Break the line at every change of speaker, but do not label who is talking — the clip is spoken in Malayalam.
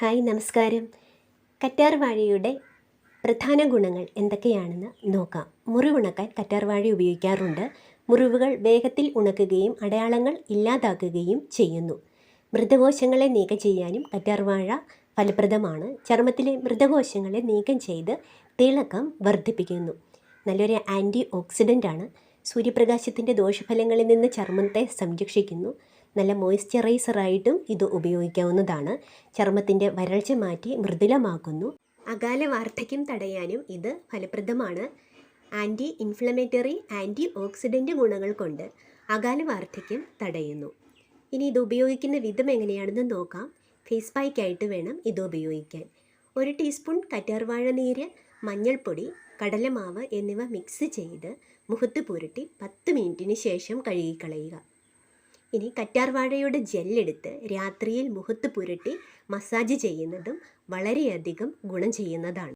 ഹായ് നമസ്കാരം. കറ്റാർവാഴയുടെ പ്രധാന ഗുണങ്ങൾ എന്തൊക്കെയാണെന്ന് നോക്കാം. മുറിവുണക്കാൻ കറ്റാർ വാഴ ഉപയോഗിക്കാറുണ്ട്. മുറിവുകൾ വേഗത്തിൽ ഉണക്കുകയും അടയാളങ്ങൾ ഇല്ലാതാക്കുകയും ചെയ്യുന്നു. മൃതകോശങ്ങളെ നീക്കം ചെയ്യാനും കറ്റാർ വാഴ ഫലപ്രദമാണ്. ചർമ്മത്തിലെ മൃതകോശങ്ങളെ നീക്കം ചെയ്ത് തിളക്കം വർദ്ധിപ്പിക്കുന്നു. നല്ലൊരു ആന്റി ഓക്സിഡന്റാണ് സൂര്യപ്രകാശത്തിന്റെ ദോഷഫലങ്ങളിൽ നിന്ന് ചർമ്മത്തെ സംരക്ഷിക്കുന്നു. നല്ല മോയ്സ്ചറൈസറായിട്ടും ഇത് ഉപയോഗിക്കാവുന്നതാണ്. ചർമ്മത്തിന്റെ വരൾച്ച മാറ്റി മൃദുലമാക്കുന്നു. അകാല വാർദ്ധക്യം തടയാനും ഇത് ഫലപ്രദമാണ്. ആന്റി ഇൻഫ്ലമേറ്ററി ആന്റി ഓക്സിഡന്റ് ഗുണങ്ങൾ കൊണ്ട് അകാല വാർദ്ധക്യം തടയുന്നു. ഇനി ഇത് ഉപയോഗിക്കുന്ന വിധം എങ്ങനെയാണെന്ന് നോക്കാം. ഫേസ് പായ്ക്കായിട്ട് വേണം ഇത് ഉപയോഗിക്കാൻ. ഒരു ടീസ്പൂൺ കറ്റാർവാഴ നീര് മഞ്ഞൾപ്പൊടി കടലമാവ് എന്നിവ മിക്സ് ചെയ്ത് മുഖത്ത് പുരട്ടി പത്ത് മിനിറ്റിന് ശേഷം കഴുകിക്കളയുക. ഇനി കറ്റാർവാഴയുടെ ജെല്ലെടുത്ത് രാത്രിയിൽ മുഖത്ത് പുരട്ടി മസാജ് ചെയ്യുന്നതും വളരെയധികം ഗുണം ചെയ്യുന്നതാണ്.